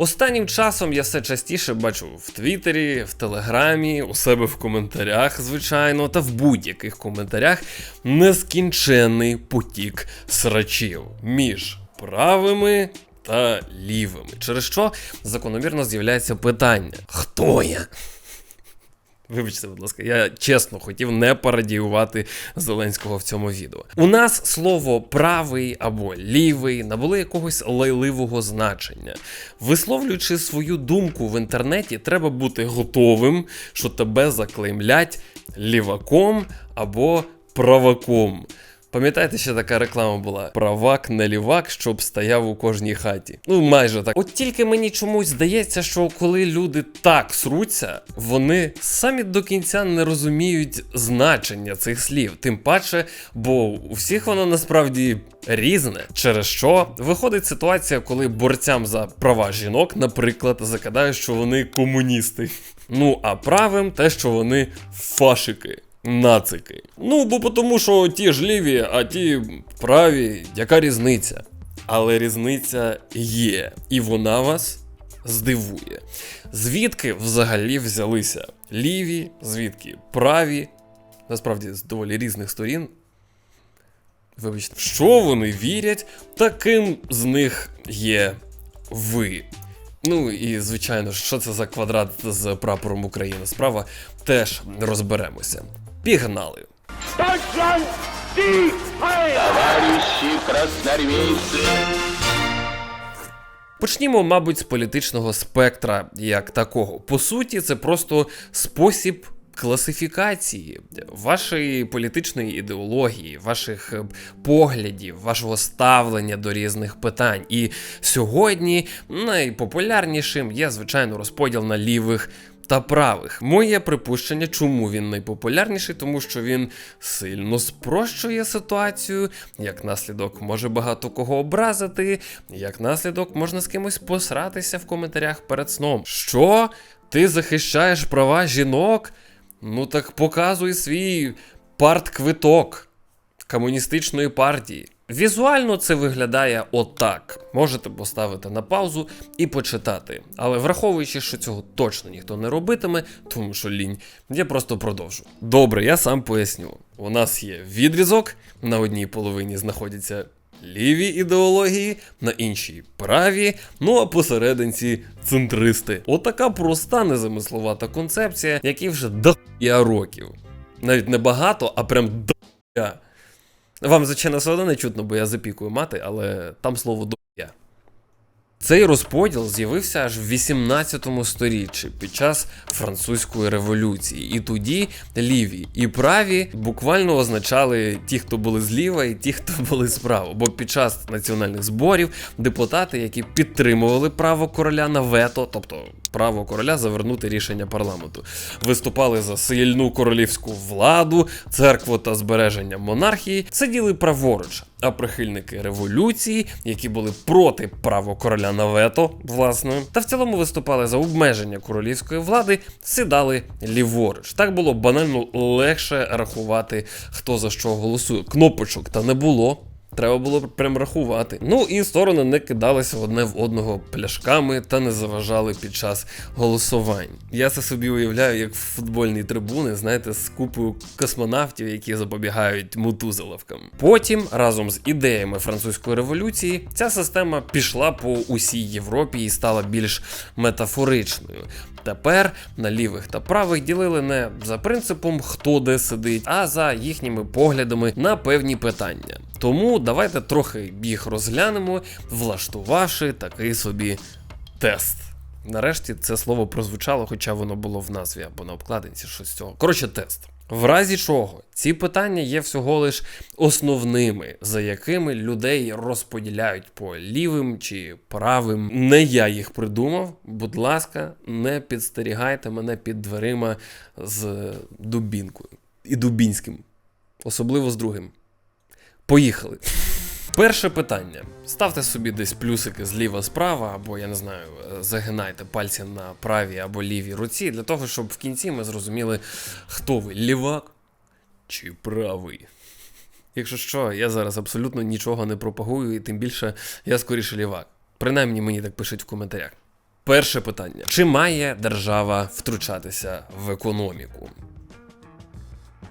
Останнім часом я все частіше бачу в Твіттері, в Телеграмі, у себе в коментарях, звичайно, та в будь-яких коментарях нескінченний потік срачів між правими та лівими. Через що закономірно з'являється питання: хто я? Вибачте, будь ласка, я чесно хотів не парадіювати Зеленського в цьому відео. У нас слово правий або лівий набуло якогось лайливого значення. Висловлюючи свою думку в інтернеті, треба бути готовим, що тебе заклеймлять ліваком або праваком. Пам'ятаєте, ще така реклама була: правак не лівак, щоб стояв у кожній хаті. Ну, майже так. От тільки мені чомусь здається, що коли люди так сруться, вони самі до кінця не розуміють значення цих слів. Тим паче, бо у всіх воно насправді різне. Через що виходить ситуація, коли борцям за права жінок, наприклад, закидають, що вони комуністи. Ну а правим те, що вони фашики. Нацики. Ну, бо тому, що ті ж ліві, а ті праві, яка різниця? Але різниця є, і вона вас здивує. Звідки взагалі взялися ліві, звідки праві, насправді з доволі різних сторін. Вибачте, що вони вірять, таким з них є ви. Ну і звичайно, що це за квадрат з прапором України? Справа теж розберемося. Пігнали. Почнімо, мабуть, з політичного спектра як такого. По суті, це просто спосіб. Класифікації вашої політичної ідеології, ваших е, поглядів, вашого ставлення до різних питань. І сьогодні найпопулярнішим є, звичайно, розподіл на лівих та правих. Моє припущення, чому він найпопулярніший, тому що він сильно спрощує ситуацію, як наслідок може багато кого образити, як наслідок можна з кимось посратися в коментарях перед сном. Що? Ти захищаєш права жінок? Ну так показуй свій партквиток комуністичної партії. Візуально це виглядає отак. Можете поставити на паузу і почитати. Але враховуючи, що цього точно ніхто не робитиме, тому що лінь, я просто продовжу. Добре, я сам поясню. У нас є відрізок, на одній половині знаходяться ліві ідеології, на іншій праві, ну а посерединці центристи. Отака проста незамисловата концепція, якій вже до я років. Навіть не багато, а прям до я. Вам, звичайно, все одно не чутно, бо я запікую мати, але там слово до я. Цей розподіл з'явився аж в 18 сторіччі під час французької революції. І тоді ліві і праві буквально означали ті, хто були зліва, і ті, хто були справа. Бо під час національних зборів депутати, які підтримували право короля на вето, тобто право короля завернути рішення парламенту, виступали за сильну королівську владу, церкву та збереження монархії, сиділи праворуч. А прихильники революції, які були проти право короля на вето, власне, та в цілому виступали за обмеження королівської влади, сідали ліворуч. Так було банально легше рахувати, хто за що голосує. Кнопочок та не було. Треба було прям рахувати. Ну і сторони не кидалися одне в одного пляшками та не заважали під час голосувань. Я це собі уявляю, як в футбольній трибуни, знаєте, з купою космонавтів, які запобігають мутузеловкам. Потім, разом з ідеями французької революції, ця система пішла по усій Європі і стала більш метафоричною. Тепер на лівих та правих ділили не за принципом, хто де сидить, а за їхніми поглядами на певні питання. Тому давайте трохи їх розглянемо, влаштувавши такий собі тест. Нарешті це слово прозвучало, хоча воно було в назві або на обкладинці, щось цього. Коротше, тест. В разі чого ці питання є всього лиш основними, за якими людей розподіляють по лівим чи правим. Не я їх придумав. Будь ласка, не підстерігайте мене під дверима з дубінкою і дубінським, особливо з другим. Поїхали. Перше питання. Ставте собі десь плюсики зліва справа, або я не знаю, е, загинайте пальці на правій або лівій руці, для того, щоб в кінці ми зрозуміли, хто ви лівак чи правий. Якщо що, я зараз абсолютно нічого не пропагую, і тим більше я скоріше лівак. Принаймні мені так пишуть в коментарях. Перше питання: чи має держава втручатися в економіку?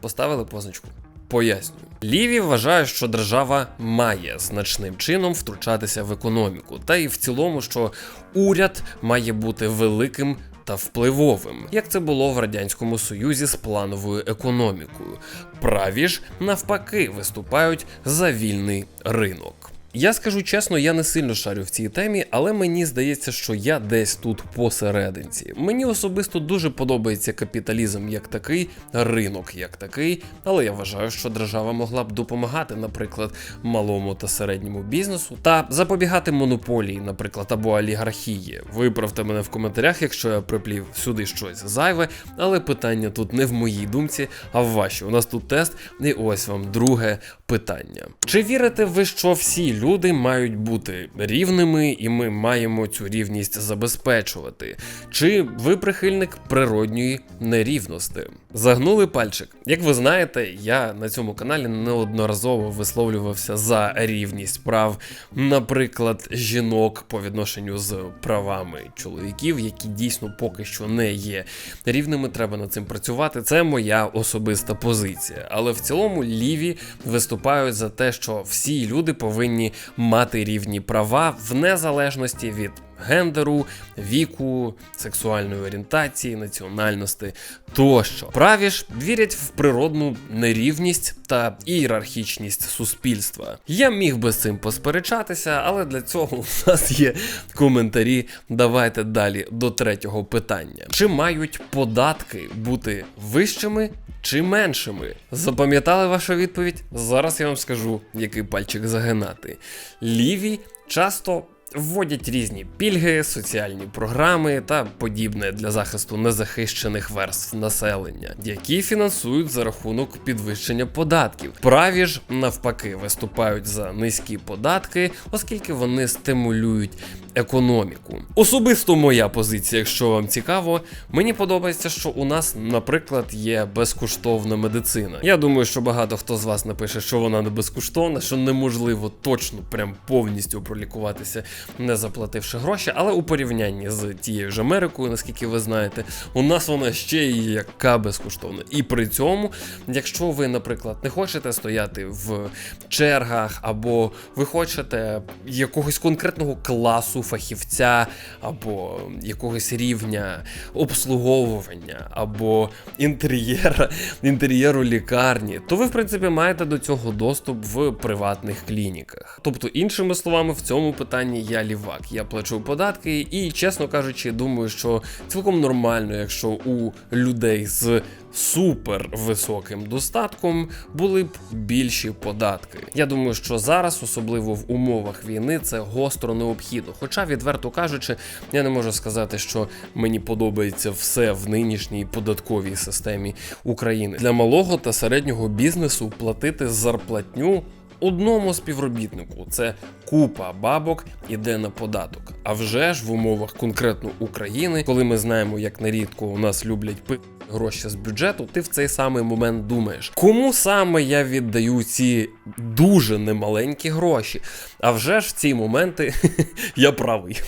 Поставили позначку. Пояснюю. Ліві вважає, що держава має значним чином втручатися в економіку, та й в цілому, що уряд має бути великим та впливовим, як це було в радянському союзі з плановою економікою. Праві ж навпаки виступають за вільний ринок. Я скажу чесно, я не сильно шарю в цій темі, але мені здається, що я десь тут посерединці. Мені особисто дуже подобається капіталізм як такий, ринок як такий, але я вважаю, що держава могла б допомагати, наприклад, малому та середньому бізнесу та запобігати монополії, наприклад, або олігархії. Виправте мене в коментарях, якщо я приплів сюди щось зайве, але питання тут не в моїй думці, а в вашій. У нас тут тест, і ось вам друге питання. Чи вірите ви, що всі люди мають бути рівними, і ми маємо цю рівність забезпечувати? Чи ви прихильник природньої нерівності? Загнули пальчик. Як ви знаєте, я на цьому каналі неодноразово висловлювався за рівність прав, наприклад, жінок по відношенню з правами чоловіків, які дійсно поки що не є рівними. Треба над цим працювати. Це моя особиста позиція. Але в цілому ліві виступають за те, що всі люди повинні мати рівні права в незалежності від гендеру, віку, сексуальної орієнтації, національності тощо. Праві ж вірять в природну нерівність та ієрархічність суспільства. Я міг би з цим посперечатися, але для цього у нас є коментарі. Давайте далі до третього питання: чи мають податки бути вищими? Чи меншими? Запам'ятали вашу відповідь? Зараз я вам скажу, який пальчик загинати. Ліві часто вводять різні пільги, соціальні програми та подібне для захисту незахищених верств населення, які фінансують за рахунок підвищення податків. Праві ж навпаки виступають за низькі податки, оскільки вони стимулюють економіку. Особисто моя позиція, якщо вам цікаво, мені подобається, що у нас, наприклад, є безкоштовна медицина. Я думаю, що багато хто з вас напише, що вона не безкоштовна, що неможливо точно прям повністю пролікуватися, не заплативши гроші. Але у порівнянні з тією ж Америкою, наскільки ви знаєте, у нас вона ще і яка безкоштовна. І при цьому, якщо ви, наприклад, не хочете стояти в чергах, або ви хочете якогось конкретного класу фахівця, або якогось рівня обслуговування, або інтер'єра, інтер'єру лікарні, то ви, в принципі, маєте до цього доступ в приватних клініках. Тобто, іншими словами, в цьому питанні я лівак. Я плачу податки, і, чесно кажучи, думаю, що цілком нормально, якщо у людей з супер високим достатком були б більші податки. Я думаю, що зараз, особливо в умовах війни, це гостро необхідно. Хоча, відверто кажучи, я не можу сказати, що мені подобається все в нинішній податковій системі України для малого та середнього бізнесу платити зарплатню. Одному співробітнику це купа бабок іде на податок. А вже ж в умовах конкретно України, коли ми знаємо, як нерідко у нас люблять пити гроші з бюджету, ти в цей самий момент думаєш, кому саме я віддаю ці дуже немаленькі гроші? А вже ж в ці моменти я правий.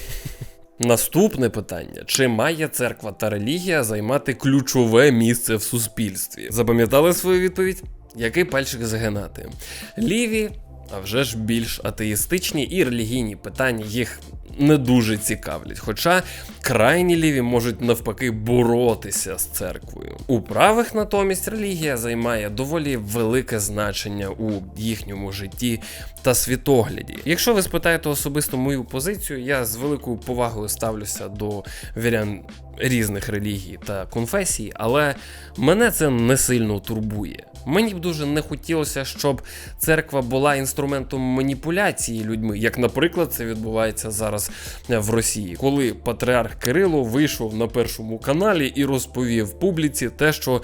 Наступне питання: чи має церква та релігія займати ключове місце в суспільстві? Запам'ятали свою відповідь? Який пальчик загинати? Ліві, а вже ж більш атеїстичні і релігійні питання їх не дуже цікавлять. Хоча крайні ліві можуть навпаки боротися з церквою. У правих натомість релігія займає доволі велике значення у їхньому житті та світогляді. Якщо ви спитаєте особисто мою позицію, я з великою повагою ставлюся до вірян різних релігій та конфесій, але мене це не сильно турбує. Мені б дуже не хотілося, щоб церква була інструментом маніпуляції людьми, як, наприклад, це відбувається зараз в Росії, коли патріарх Кирило вийшов на першому каналі і розповів публіці те, що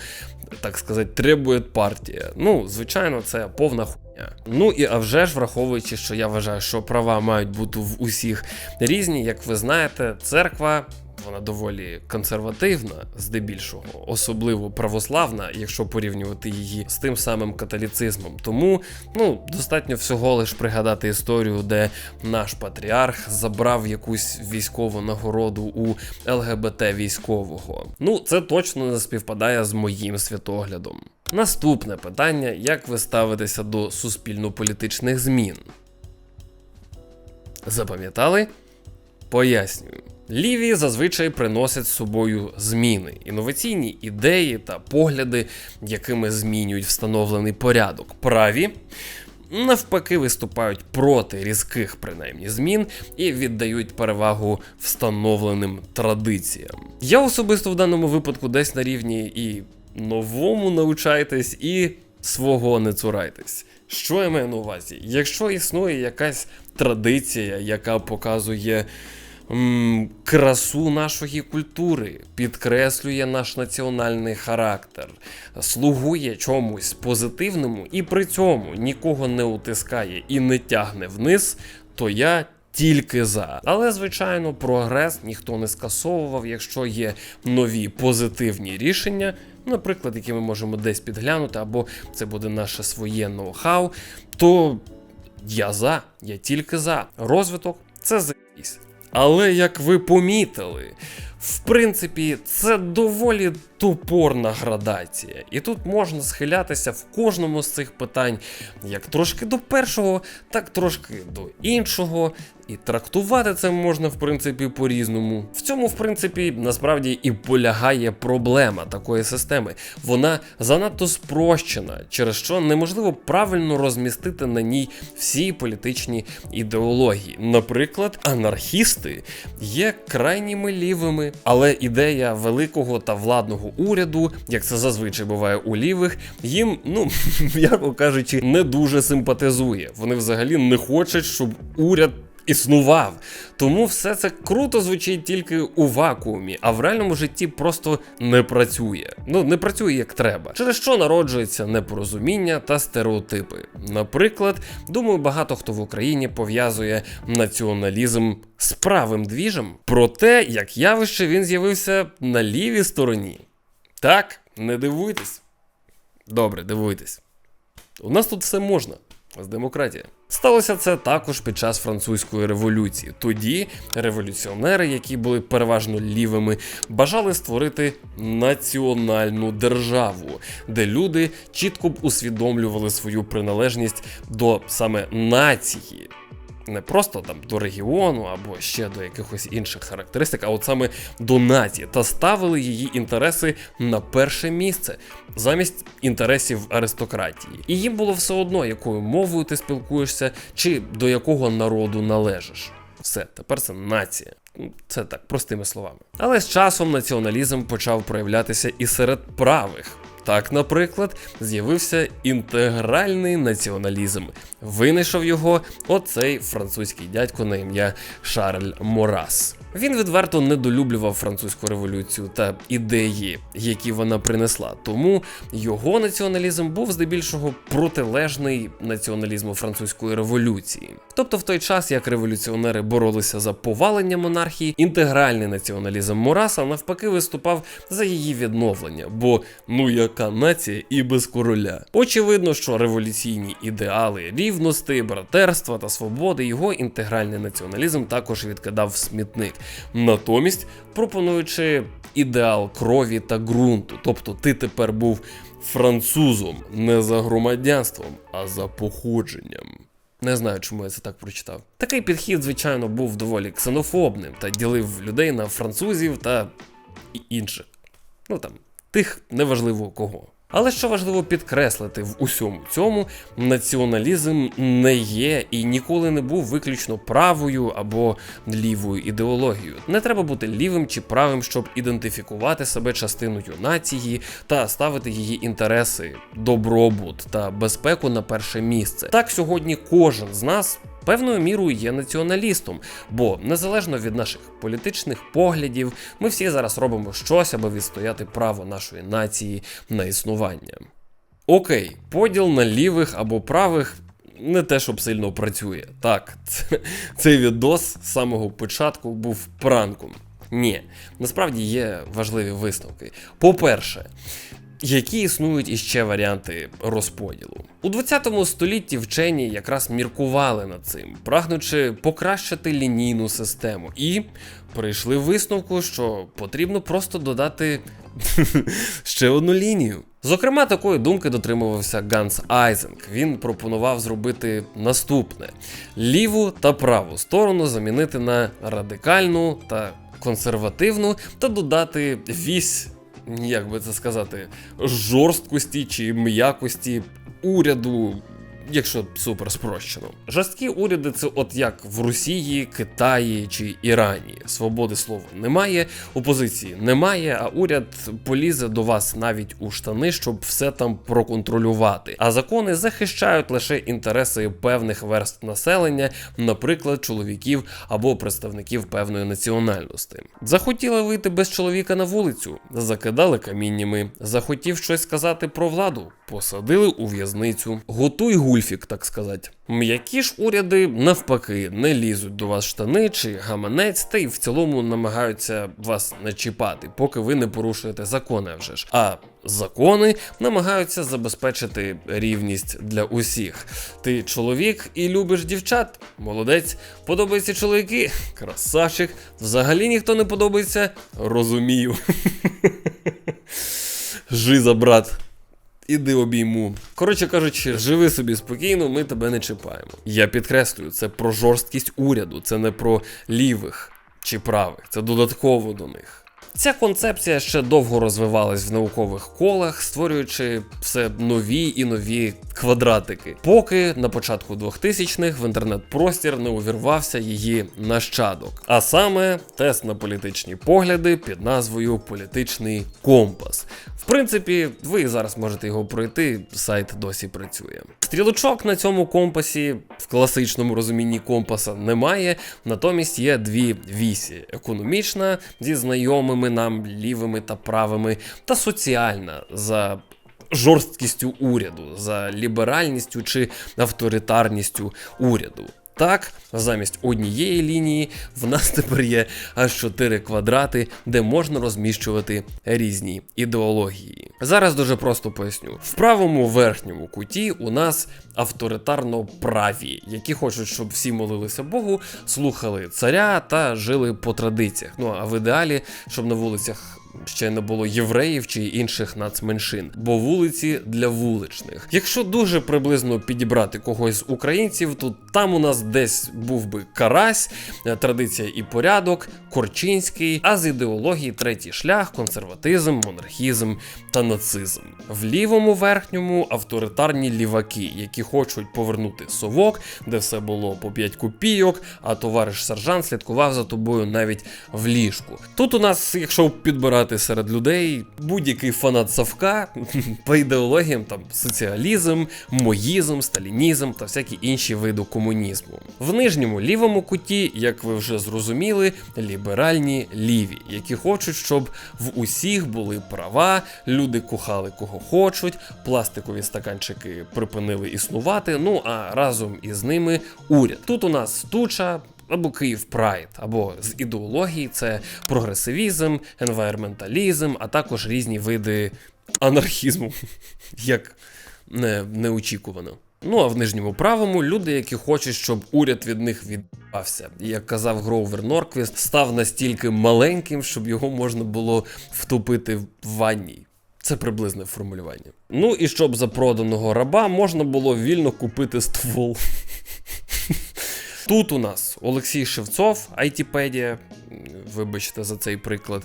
так сказати, требує партія. Ну, звичайно, це повна хуйня. Ну і а вже ж враховуючи, що я вважаю, що права мають бути в усіх різні, як ви знаєте, церква вона доволі консервативна, здебільшого, особливо православна, якщо порівнювати її з тим самим католіцизмом. Тому ну достатньо всього лиш пригадати історію, де наш патріарх забрав якусь військову нагороду у ЛГБТ військового. Ну, це точно не співпадає з моїм світоглядом. Наступне питання: як ви ставитеся до суспільно-політичних змін? Запам'ятали? Пояснюю. Ліві зазвичай приносять з собою зміни, інноваційні ідеї та погляди, якими змінюють встановлений порядок. Праві навпаки виступають проти різких принаймні змін і віддають перевагу встановленим традиціям. Я особисто в даному випадку десь на рівні і новому навчайтесь, і свого не цурайтесь. Що я маю на увазі? Якщо існує якась традиція, яка показує м, красу нашої культури, підкреслює наш національний характер, слугує чомусь позитивному і при цьому нікого не утискає і не тягне вниз, то я. Тільки за, але звичайно, прогрес ніхто не скасовував, якщо є нові позитивні рішення, наприклад, які ми можемо десь підглянути, або це буде наше своє ноу-хау, то я за, я тільки за. Розвиток це за. Але як ви помітили, в принципі, це доволі топорна градація, і тут можна схилятися в кожному з цих питань як трошки до першого, так трошки до іншого. І трактувати це можна, в принципі, по-різному. В цьому, в принципі, насправді і полягає проблема такої системи. Вона занадто спрощена, через що неможливо правильно розмістити на ній всі політичні ідеології. Наприклад, анархісти є крайніми лівими, але ідея великого та владного уряду, як це зазвичай буває у лівих, їм, ну м'яко кажучи, не дуже симпатизує. Вони взагалі не хочуть, щоб уряд існував. Тому все це круто звучить тільки у вакуумі, а в реальному житті просто не працює. Ну не працює як треба. Через що народжується непорозуміння та стереотипи. Наприклад, думаю, багато хто в Україні пов'язує націоналізм з правим двіжем. Проте, як явище, він з'явився на лівій стороні. Так, не дивуйтесь. Добре, дивуйтесь. У нас тут все можна. З демократії. Сталося це також під час французької революції. Тоді революціонери, які були переважно лівими, бажали створити національну державу, де люди чітко б усвідомлювали свою приналежність до саме нації. Не просто там до регіону або ще до якихось інших характеристик, а от саме до нації, та ставили її інтереси на перше місце замість інтересів аристократії. І їм було все одно, якою мовою ти спілкуєшся, чи до якого народу належиш. Все, тепер це нація. Це так, простими словами. Але з часом націоналізм почав проявлятися і серед правих. Так, наприклад, з'явився інтегральний націоналізм. Винайшов його оцей французький дядько на ім'я Шарль Морас. Він відверто недолюблював французьку революцію та ідеї, які вона принесла. Тому його націоналізм був здебільшого протилежний націоналізму французької революції. Тобто, в той час, як революціонери боролися за повалення монархії, інтегральний націоналізм Мораса навпаки виступав за її відновлення. Бо ну яка нація і без короля. Очевидно, що революційні ідеали рівності, братерства та свободи його інтегральний націоналізм також відкидав в смітник. Натомість пропонуючи ідеал крові та ґрунту, тобто ти тепер був французом не за громадянством, а за походженням. Не знаю, чому я це так прочитав. Такий підхід, звичайно, був доволі ксенофобним та ділив людей на французів та інших. Ну там, тих неважливо кого. Але що важливо підкреслити в усьому цьому, націоналізм не є і ніколи не був виключно правою або лівою ідеологією. Не треба бути лівим чи правим, щоб ідентифікувати себе частиною нації та ставити її інтереси, добробут та безпеку на перше місце. Так сьогодні кожен з нас. Певною мірою є націоналістом, бо незалежно від наших політичних поглядів, ми всі зараз робимо щось, аби відстояти право нашої нації на існування. Окей, поділ на лівих або правих не те, щоб сильно працює. Так, цей відос з самого початку був пранком. Ні, насправді є важливі висновки. По-перше, які існують іще варіанти розподілу. У 20 столітті вчені якраз міркували над цим, прагнучи покращити лінійну систему, і прийшли висновку, що потрібно просто додати ще одну лінію. Зокрема, такої думки дотримувався Ганс Айзенк. Він пропонував зробити наступне: ліву та праву сторону замінити на радикальну та консервативну та додати вісь як би це сказати, жорсткості чи м'якості уряду. Якщо супер спрощено, жорсткі уряди це от як в Росії, Китаї чи Ірані. Свободи слова немає, опозиції немає, а уряд полізе до вас навіть у штани, щоб все там проконтролювати. А закони захищають лише інтереси певних верств населення, наприклад, чоловіків або представників певної національності. Захотіли вийти без чоловіка на вулицю, закидали каміннями, захотів щось сказати про владу, посадили у в'язницю. Готуй гульфік, так сказати. М'які ж уряди навпаки не лізуть до вас штани чи гаманець, та й в цілому намагаються вас не чіпати, поки ви не порушуєте закони вже ж. А закони намагаються забезпечити рівність для усіх. Ти чоловік і любиш дівчат, молодець, подобаються чоловіки, красавчик. Взагалі ніхто не подобається, розумію. Жиза, брат. Іди обійму. Коротше кажучи, живи собі спокійно, ми тебе не чіпаємо. Я підкреслюю, це про жорсткість уряду, це не про лівих чи правих, це додатково до них. Ця концепція ще довго розвивалась в наукових колах, створюючи все нові і нові квадратики, поки на початку 2000-х в інтернет-простір не увірвався її нащадок, а саме тест на політичні погляди під назвою Політичний компас. В принципі, ви зараз можете його пройти, сайт досі працює. Стрілочок на цьому компасі в класичному розумінні компаса немає, натомість є дві вісі: економічна зі знайомими нам лівими та правими, та соціальна за жорсткістю уряду, за ліберальністю чи авторитарністю уряду. Так, замість однієї лінії в нас тепер є аж 4 квадрати, де можна розміщувати різні ідеології. Зараз дуже просто поясню: в правому верхньому куті у нас авторитарно праві, які хочуть, щоб всі молилися Богу, слухали царя та жили по традиціях. Ну а в ідеалі, щоб на вулицях ще не було євреїв чи інших нацменшин, бо вулиці для вуличних. Якщо дуже приблизно підібрати когось з українців, то там у нас десь був би карась, е, традиція і порядок, Корчинський, а з ідеології третій шлях, консерватизм, монархізм та нацизм. В лівому верхньому авторитарні ліваки, які хочуть повернути совок, де все було по 5 копійок, а товариш сержант слідкував за тобою навіть в ліжку. Тут у нас, якщо підбирати серед людей, будь-який фанат совка по ідеологіям там соціалізм, моїзм, сталінізм та всякі інші види комунізму. В нижньому лівому куті, як ви вже зрозуміли, ліберальні ліві, які хочуть, щоб в усіх були права, люди кохали кого хочуть, пластикові стаканчики припинили існувати. Ну а разом із ними уряд. Тут у нас туча. Або Київ Прайд, або з ідеології це прогресивізм, енвайрменталізм, а також різні види анархізму, як не, неочікувано. Ну а в нижньому правому люди, які хочуть, щоб уряд від них відбався. І як казав Гроувер Норквіст, став настільки маленьким, щоб його можна було втопити в ванні. Це приблизне формулювання. Ну і щоб за проданого раба можна було вільно купити ствол. Тут у нас Олексій Шевцов, Айтіпедія, вибачте за цей приклад,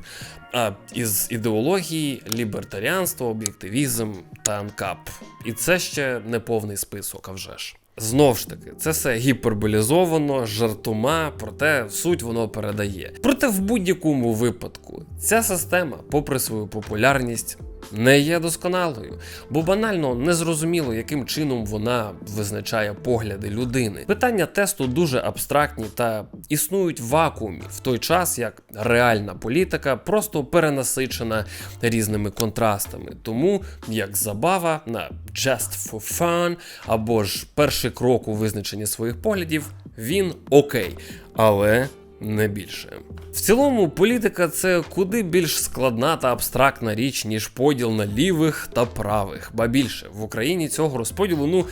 а із ідеології, лібертаріанство, об'єктивізм та анкап. І це ще не повний список, а вже ж. Знов ж таки, це все гіперболізовано, жартома, проте суть воно передає. Проте в будь-якому випадку ця система, попри свою популярність, не є досконалою, бо банально незрозуміло, яким чином вона визначає погляди людини. Питання тесту дуже абстрактні та існують в вакуумі в той час, як реальна політика просто перенасичена різними контрастами. Тому як забава на just for fun або ж перший крок у визначенні своїх поглядів, він окей. Але не більше. В цілому, політика це куди більш складна та абстрактна річ, ніж поділ на лівих та правих. Ба більше в Україні цього розподілу, ну.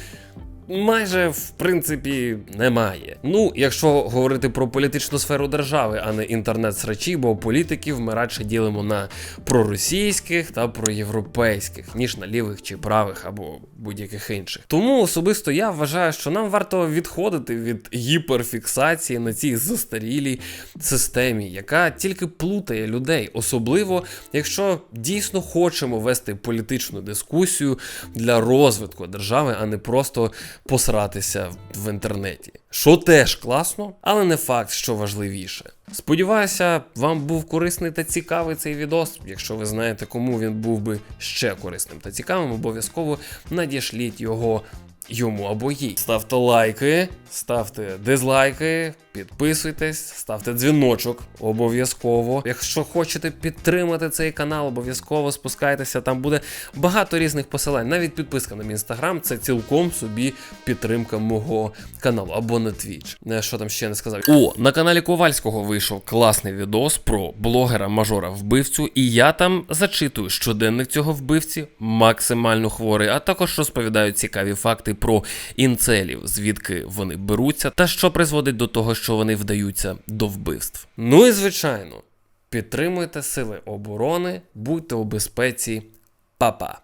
Майже в принципі немає. Ну, якщо говорити про політичну сферу держави, а не інтернет-срачі, бо політиків ми радше ділимо на проросійських та проєвропейських, ніж на лівих чи правих або будь-яких інших. Тому особисто я вважаю, що нам варто відходити від гіперфіксації на цій застарілій системі, яка тільки плутає людей, особливо якщо дійсно хочемо вести політичну дискусію для розвитку держави, а не просто посратися в інтернеті. Що теж класно, але не факт, що важливіше. Сподіваюся, вам був корисний та цікавий цей відос. Якщо ви знаєте, кому він був би ще корисним та цікавим, обов'язково надішліть його йому або їй. Ставте лайки, ставте дизлайки, підписуйтесь, ставте дзвіночок обов'язково. Якщо хочете підтримати цей канал, обов'язково спускайтеся. Там буде багато різних посилань. Навіть підписка на мій інстаграм це цілком собі підтримка мого каналу або на Twitch. Не, Що там ще не сказав? О, на каналі Ковальського вийшов класний відос про блогера мажора вбивцю, і я там зачитую щоденник цього вбивці, максимально хворий, а також розповідаю цікаві факти про інцелів, звідки вони беруться, та що призводить до того, що вони вдаються до вбивств. Ну і звичайно, підтримуйте сили оборони, будьте у безпеці, Па-па!